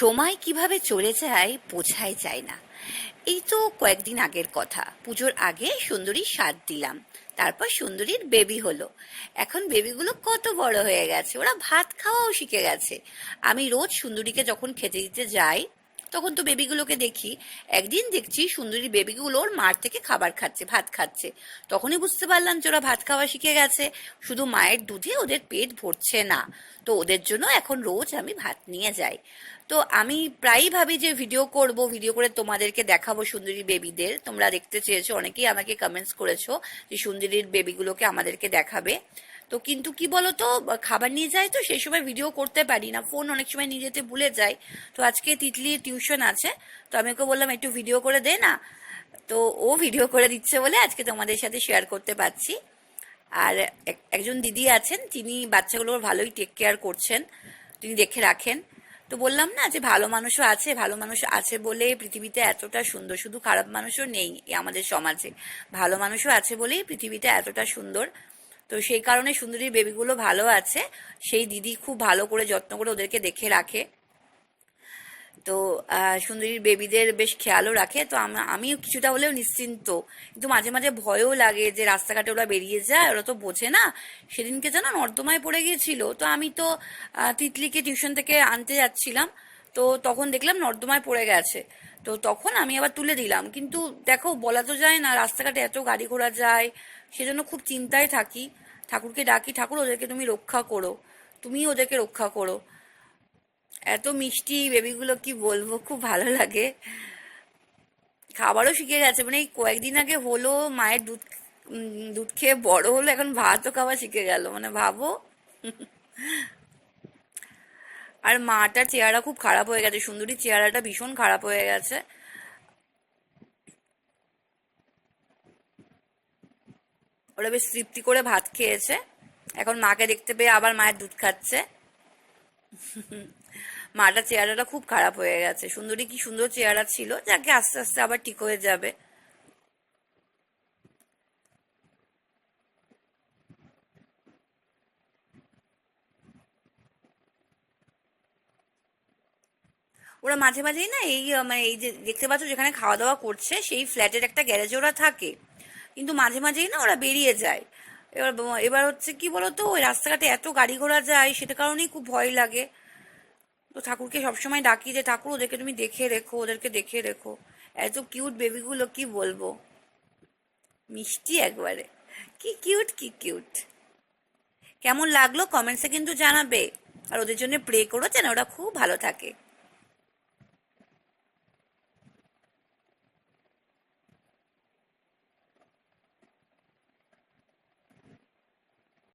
সময় কীভাবে চলে যায় বোঝাই যায় না। এই তো কয়েকদিন আগের কথা। পুজোর আগে সুন্দরী সাত দিলাম, তারপর সুন্দরীর বেবি হলো। এখন বেবিগুলো কত বড় হয়ে গেছে, ওরা ভাত খাওয়াও শিখে গেছে। আমি রোজ সুন্দরীকে যখন খেতে দিতে যাই তখন তো বেবিগুলোকে দেখি। একদিন দেখছি সুন্দরী বেবিগুলো ওর মার থেকে খাবার খাচ্ছে, ভাত খাচ্ছে। তখনই বুঝতে পারলাম যে ওরা ভাত খাওয়া শিখে গেছে। শুধু মায়ের দুধে ওদের পেট ভরছে না। তো ওদের জন্য এখন রোজ আমি ভাত নিয়ে যাই। তো আমি প্রায়ই ভাবি যে ভিডিও করব, ভিডিও করে তোমাদেরকে দেখাবো সুন্দরী বেবিদের। তোমরা দেখতে চেয়েছো, অনেকেই আমাকে কমেন্টস করেছ যে সুন্দরীর বেবিগুলোকে আমাদেরকে দেখাবে। তো কিন্তু কি বলতো খাবার নিয়ে যাই তো সেই সময় ভিডিও করতে পারি না। ফোন অনেক সময় নিয়ে যেতে ভুলে যাই তো আজকে তিতলি টিউশন আছে, তো আমি ওকে বললাম, একটু ভিডিও করে দে না। তো ও ভিডিও করে দিচ্ছে বলে আজকে তোমাদের সাথে শেয়ার করতে পারছি। আর এক- একজন দিদি আছেন, তিনি বাচ্চাগুলোর ভালোই টেক কেয়ার করছেন, তিনি দেখে রাখেন। তো বললাম না যে ভালো মানুষও আছে, ভালো মানুষ আছে বলে পৃথিবীতে এতটা সুন্দর, শুধু খারাপ মানুষও নেই আমাদের সমাজে। ভালো মানুষও আছে বলেই পৃথিবীটা এতটা সুন্দর। তো সেই কারণে সুন্দরীর বেবিগুলো ভালো আছে। সেই দিদি খুব ভালো করে যত্ন করে ওদেরকে দেখে রাখে। তো সুন্দরীর বেবিদের বেশ খেয়ালও রাখে। তো আম- আমিও কিছুটা হলেও নিশ্চিন্ত। কিন্তু মাঝে মাঝে ভয়ও লাগে যে রাস্তাঘাটে ওরা বেরিয়ে যায়, ওরা তো বোঝে না। সেদিনকে যেন নর্দমায় পড়ে গিয়েছিল। তো আমি তো তিতলিকে টিউশন থেকে আনতে যাচ্ছিলাম। তো তখন দেখলাম নর্দমায় পড়ে গেছে। তো তখন আমি আবার তুলে দিলাম। কিন্তু দেখো, বলা তো যায় না, রাস্তাঘাটে এত গাড়ি ঘোড়া যায়, সেজন্য খুব চিন্তায় থাকি। ঠাকুরকে ডাকি, ঠাকুর, ওদেরকে তুমি রক্ষা করো। তুমি ওদেরকে রক্ষা করো। এত মিষ্টি বেবিগুলো কি বলব, খুব ভালো লাগে। খাবারও শিখে গেছে মানে এই কয়েকদিন আগে হলো, মায়ের দুধ দুধ খেয়ে বড় হলো, এখন ভাতও খাওয়া শিখে গেল। মানে ভাবো। আর মাটার চেহারা খুব খারাপ হয়ে গেছে, সুন্দরীর চেহারাটা ভীষণ খারাপ হয়ে গেছে। ওরা বেশ তৃপ্তি করে ভাত খেয়েছে। এখন মাকে দেখতে পেয়ে আবার মায়ের দুধ খাচ্ছে। মাটার চেহারাটা খুব খারাপ হয়ে গেছে। সুন্দরী কি সুন্দর চেহারা ছিল, যাকে আস্তে আস্তে আবার ঠিক হয়ে যাবে। ওরা মাঝে মাঝেই না এই মানে এই যে দেখতে পাচ্ছ যেখানে খাওয়া দাওয়া করছে, সেই ফ্ল্যাটের একটা গ্যারেজে ওরা থাকে। কিন্তু মাঝে মাঝেই না ওরা বেরিয়ে যায়। এবার এবার হচ্ছে কি বলতো, ওই রাস্তাঘাটে এত গাড়ি ঘোড়া যায় সেটা কারণেই খুব ভয় লাগে। তো ঠাকুরকে সবসময় ডাকি যে, ঠাকুর, ওদেরকে তুমি দেখে রেখো, ওদেরকে দেখে রেখো। এত কিউট বেবিগুলো কি বলব? মিষ্টি একবারে। কি কিউট কি কিউট কেমন লাগল? কমেন্টসে কিন্তু জানাবে। আর ওদের জন্য প্রে করো যেন ওরা খুব ভালো থাকে।